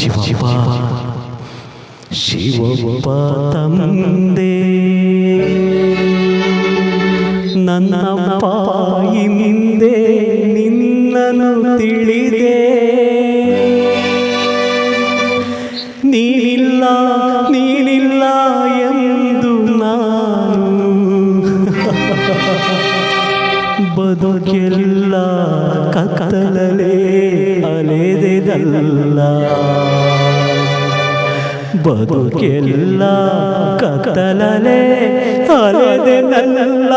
ಶಿವಪ್ಪ. ಶಿವಪ್ಪ. ತಂದೆ ನನ್ನ ಪಾಯಿಂದೆ ನಿನ್ನನು ತಿಳಿದೆ ನೀನಿಲ್ಲ ನೀನಿಲ್ಲ ಎಂದು ನಾನು ಬದುಕಿಲ್ಲ ಕತ್ತಲಲೇ ಅಲೆದೆದಲ್ಲ ಬದುಕೆಲ್ಲ ಕತ್ತಲೇ ಅಲೆದೆದಲ್ಲ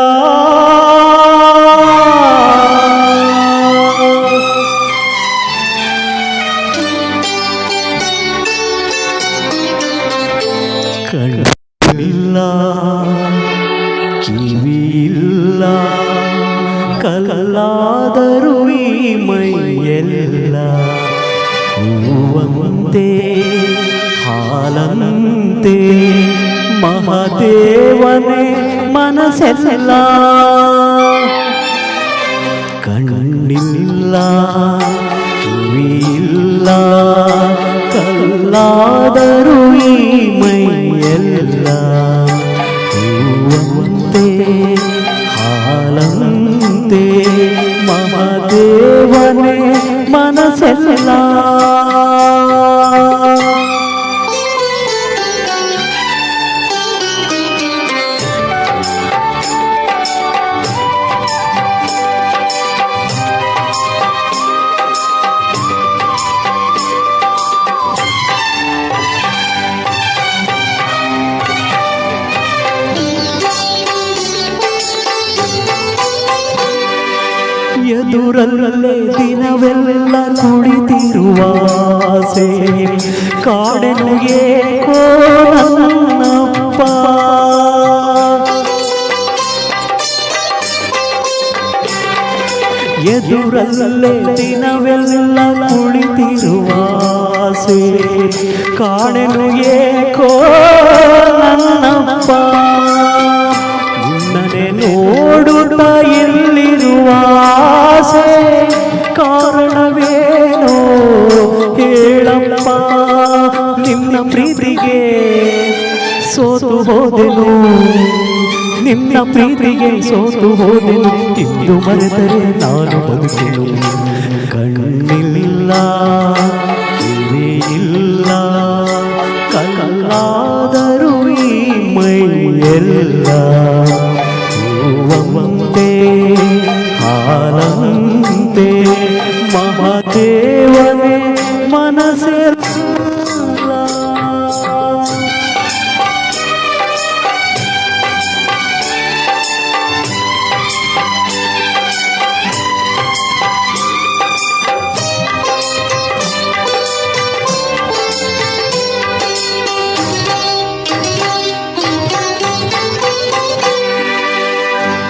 ಕಣ್ಣಿಲ್ಲ ಕಿವಿಯಿಲ್ಲ ಕಲಾದರೂ ಈ మహతే హాలంతే మహదేవనే మనసెల్లా കണ്ണില്ല വീല്ല കല്ലാതരു ഈ മൈയല്ല പൂവന്തേ ഹാലന്തേ മമദേവനെ മനസ്സെല്ലാം ಎದುರಲ್ಲೇ ದಿನವೆಲ್ಲ ಕುಳಿತಿರುವ ಆಸೆ ಕಾಡೆನು ಏಕೋ ನನ್ನಪ್ಪ ಎದುರಲ್ಲೇ ದಿನವೆಲ್ಲ ಕುಳಿತಿರುವ ಆಸೆ ಕಾಡೆನು ಏಕೋ ನನ್ನಪ್ಪ ಕಾರಣವೇನೋ? ಹೇಳಪ್ಪ, ನಿನ್ನ ಪ್ರೀತಿಗೆ ಸೋತು ಹೋದೆನು. ನಿನ್ನ ಪ್ರೀತಿಗೆ ಸೋತು ಹೋದೆನು. ಇಂದು ಮರೆತರೆ ನಾನು ಬದುಕೆನು ಕಣ್ಣಿಲ್ಲ ಇಲ್ಲ. ಕಲ್ಲಾದರೂ ಈ ಮೈಯೆಲ್ಲ ಹೂವಂತೆ ಹಾಲಂತೆ. மகாதேவனே மனசில்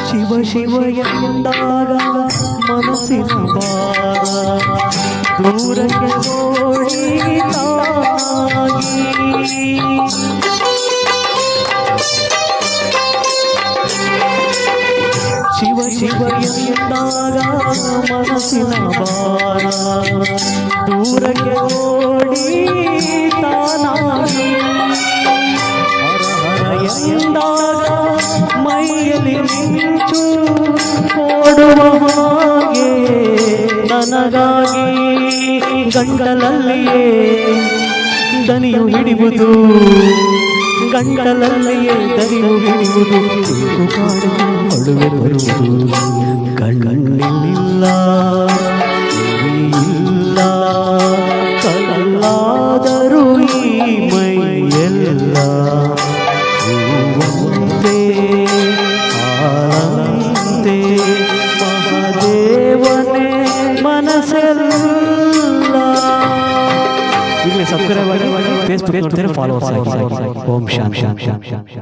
சிவ சிவ எந்தாரா ಮನಸ್ಸಿನ ಭಾರ ದೂರಕ್ಕೆ ಓಡಿ ತಾಗಿ. ಶಿವ ಶಿವ ಎಂದಾಗ ಮನಸ್ಸಿನ ಭಾರ ದೂರಕ್ಕೆ ಓಡಿ ತಾನಾಗಿ ಹರ ಹರ ಎಂದಾಗ ಮೈಯಲ್ಲಿ ಮಿಂಚು ಹಾಗೆ ನನಗಾಗಿ ಗಂಟಲಲ್ಲಿಯೇ ದನಿಯು ಹಿಡಿಯುವುದು ಗಂಟಲಲ್ಲಿಯೇ ದನಿಯು ಹಿಡಿಯುವುದು ತೂಕು ಕಾಡಿಗೆ ಅಳುವೆ ಬರುವುದು ಕಣ್ಣಿಲ್ಲ ಕಿವಿಯಿಲ್ಲ ಕಲ್ಲಾದರೂ ಈ ಮೈಯೆಲ್ಲ ಮನಸ್ಸೆಲ್ಲ ಈಗಲೇ ಸಬ್ಸ್ಕ್ರೈಬ್ ಆಗಿ ಫೇಸ್ಬುಕ್ ನೋಡ್ತಾರೆ ಫಾಲೋವರ್ಸ್ ಓಂ ಶಾಂತಿ. ಶಾಂತಿ ಶಾಂತಿ.